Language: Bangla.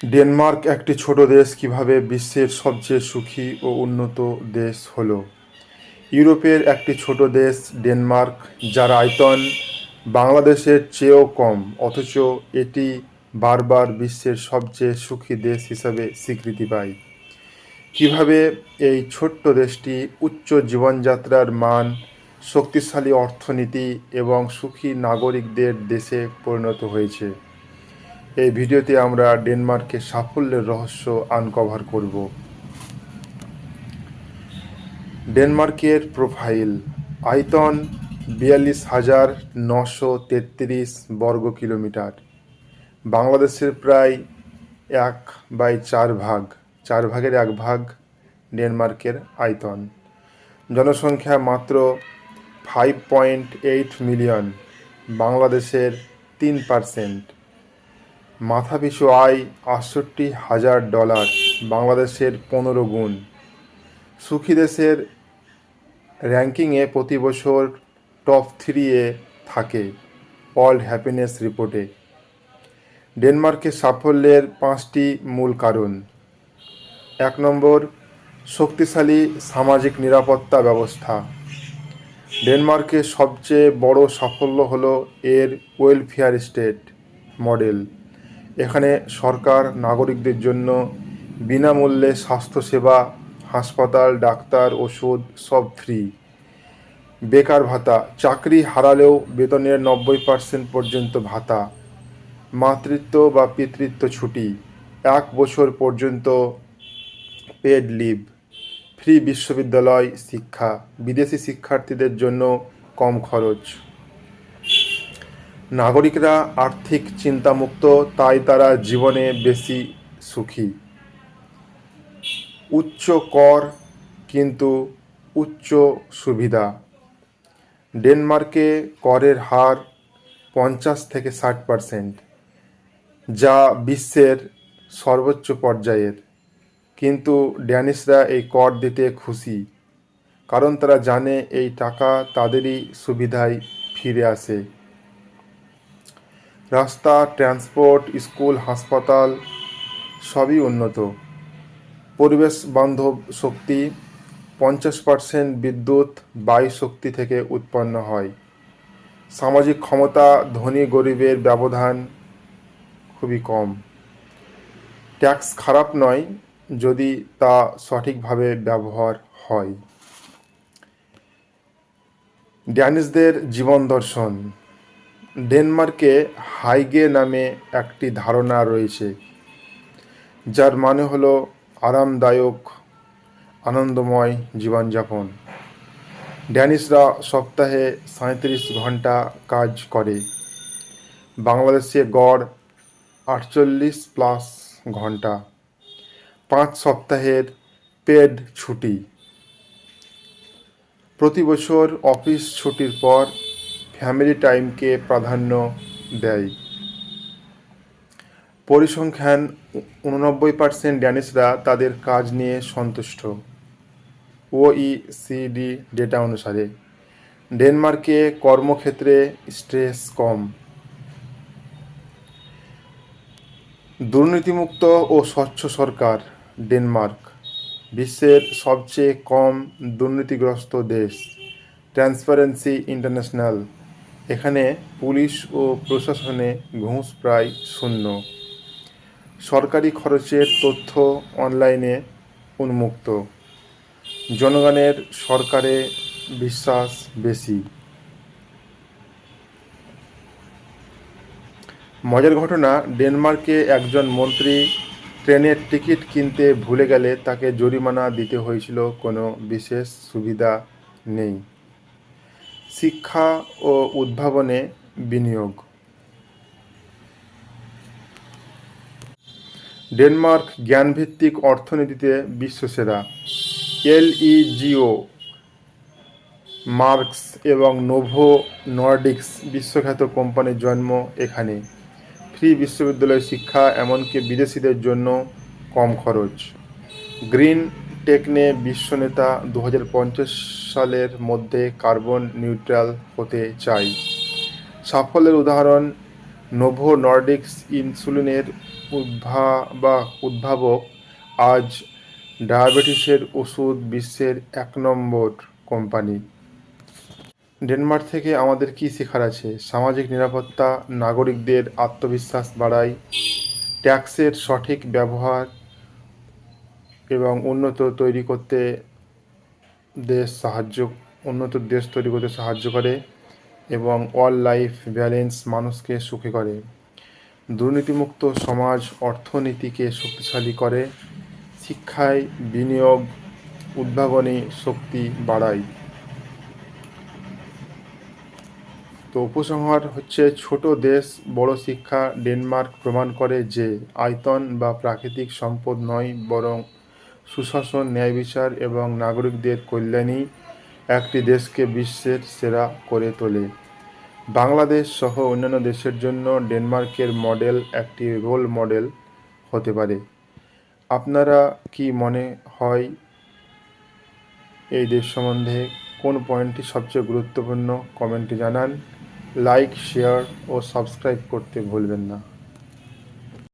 ডেনমার্ক একটি ছোট দেশ কীভাবে বিশ্বের সবচেয়ে সুখী ও উন্নত দেশ হলো? ইউরোপের একটি ছোট দেশ ডেনমার্ক, যার আয়তন বাংলাদেশের চেয়েও কম, অথচ এটি বারবার বিশ্বের সবচেয়ে সুখী দেশ হিসাবে স্বীকৃতি পায়। কীভাবে এই ছোট্ট দেশটি উচ্চ জীবনযাত্রার মান, শক্তিশালী অর্থনীতি এবং সুখী নাগরিকদের দেশে পরিণত হয়েছে? এই ভিডিওতে আমরা ডেনমার্কের সাফল্যের রহস্য আনকভার করব। ডেনমার্কের প্রোফাইল আয়তন বিয়াল্লিশ হাজার নশো তেত্রিশ বর্গ কিলোমিটার। বাংলাদেশের প্রায় এক বাই চার ভাগ, চার ভাগের এক ভাগ ডেনমার্কের আয়তন। জনসংখ্যা মাত্র ফাইভ পয়েন্ট এইট মিলিয়ন বাংলাদেশের তিন পার্সেন্ট মাথাপিছু আয় আটষট্টি হাজার ডলার বাংলাদেশের পনেরো গুণ। সুখী দেশের র্যাঙ্কিংয়ে প্রতি বছর টপ থ্রিয়ে থাকে ওয়ার্ল্ড হ্যাপিনেস রিপোর্টে। ডেনমার্কের সাফল্যের পাঁচটি মূল কারণ। এক নম্বর, শক্তিশালী সামাজিক নিরাপত্তা ব্যবস্থা। ডেনমার্কের সবচেয়ে বড় সাফল্য হলো এর ওয়েলফেয়ার স্টেট মডেল এখানে সরকার নাগরিকদের জন্য বিনামূল্যে স্বাস্থ্যসেবা, হাসপাতাল, ডাক্তার, ওষুধ সব ফ্রি বেকার ভাতা, চাকরি হারালেও বেতনের নব্বই পার্সেন্ট পর্যন্ত ভাতা। মাতৃত্ব বা পিতৃত্ব ছুটি, এক বছর পর্যন্ত পেড লিভ ফ্রি বিশ্ববিদ্যালয় শিক্ষা, বিদেশি শিক্ষার্থীদের জন্য কম খরচ। নাগরিকরা আর্থিক চিন্তামুক্ত, তাই তারা জীবনে বেশি সুখী। উচ্চ কর কিন্তু উচ্চ সুবিধা। ডেনমার্কে করের হার পঞ্চাশ থেকে ষাট পার্সেন্ট, যা বিশ্বের সর্বোচ্চ পর্যায়ের। কিন্তু ড্যানিশরা এই কর দিতে খুশি, কারণ তারা জানে এই টাকা তাদেরই সুবিধায় ফিরে আসে। রাস্তা, ট্রান্সপোর্ট, স্কুল, হাসপাতাল সবই উন্নত। পরিবেশ বান্ধব শক্তি পঞ্চাশ পার্সেন্ট বিদ্যুৎ বায়ু শক্তি থেকে উৎপন্ন হয়। সামাজিক ক্ষমতা, ধনী গরিবের ব্যবধান খুবই কম। ট্যাক্স খারাপ নয় যদি তা সঠিকভাবে ব্যবহার হয়। ড্যানিসদের জীবন দর্শন। ডেনমার্কে হাইগে নামে একটি ধারণা রয়েছে, যার মানে হলো আরামদায়ক, আনন্দময় জীবনযাপন। ড্যানিশরা সপ্তাহে সাঁত্রিশ ঘণ্টা কাজ করে। বাংলাদেশে গড় আটচল্লিশ প্লাস ঘণ্টা পাঁচ সপ্তাহের পেড ছুটি। প্রতি বছর অফিস ছুটির পর ফ্যামিলি টাইমকে প্রাধান্য দেয়। পরিসংখ্যান উননব্বই পার্সেন্ট ড্যানিশরা তাদের কাজ নিয়ে সন্তুষ্ট। ওইসিডি ডেটা অনুসারে, ডেনমার্কে কর্মক্ষেত্রে স্ট্রেস কম। দুর্নীতিমুক্ত ও স্বচ্ছ সরকার, ডেনমার্ক, বিশ্বের সবচেয়ে কম দুর্নীতিগ্রস্ত দেশ ট্রান্সপারেন্সি ইন্টারন্যাশনাল এখানে পুলিশ ও প্রশাসনে ঘুষ প্রায় শূন্য। সরকারি খরচের তথ্য অনলাইনে উন্মুক্ত। জনগণের সরকারে বিশ্বাস বেশি। মজার ঘটনা, ডেনমার্কে একজন মন্ত্রী ট্রেনের টিকিট কিনতে ভুলে গেলে তাকে জরিমানা দিতে হয়েছিল, কোনো বিশেষ সুবিধা নেই। শিক্ষা ও উদ্ভাবনে বিনিয়োগ। ডেনমার্ক জ্ঞানভিত্তিক অর্থনীতিতে বিশ্বসেরা। এলইজিও, মার্কস এবং নোভো নর্ডিক্স বিশ্বখ্যাত কোম্পানির জন্ম এখানে। ফ্রি বিশ্ববিদ্যালয় শিক্ষা এমনকি বিদেশিদের জন্য কম খরচ। গ্রিন টেকনে বিশ্বনেতা দু হাজার পঞ্চাশ সালের মধ্যে কার্বন নিউট্রাল হতে চাই। সাফল্যের উদাহরণ, নোভো নর্ডিক্স ইনসুলিনের উদ্ভাবক উদ্ভাবক আজ ডায়াবেটিসের ওষুধ বিশ্বের এক নম্বর কোম্পানি। ডেনমার্ক থেকে আমাদের কি শেখার আছে? সামাজিক নিরাপত্তা, নাগরিকদের আত্মবিশ্বাস বাড়ায় ট্যাক্সের সঠিক ব্যবহার এবং উন্নত তৈরি করতে দেশ সাহায্য, উন্নত দেশ তৈরি করতে সাহায্য করে এবং অল লাইফ ব্যালেন্স মানুষকে সুখী করে। দুর্নীতিমুক্ত সমাজ অর্থনীতিকে শক্তিশালী করে। শিক্ষায় বিনিয়োগ, উদ্ভাবনী শক্তি বাড়ায়। তো উপসংহার হচ্ছে ছোট দেশ, বড় শিক্ষা ডেনমার্ক প্রমাণ করে যে আয়তন বা প্রাকৃতিক সম্পদ নয়, বরং সুশাসন, ন্যায় বিচার এবং নাগরিকদের কল্যাণই একটি দেশকে বিশ্বের সেরা করে তোলে। বাংলাদেশ সহ অন্যান্য দেশের জন্য ডেনমার্কের মডেল একটি রোল মডেল হতে পারে। আপনারা কি মনে হয় এই দেশ সম্বন্ধে কোন পয়েন্টটি সবচেয়ে গুরুত্বপূর্ণ? কমেন্টে জানান। লাইক, শেয়ার ও সাবস্ক্রাইব করতে ভুলবেন না।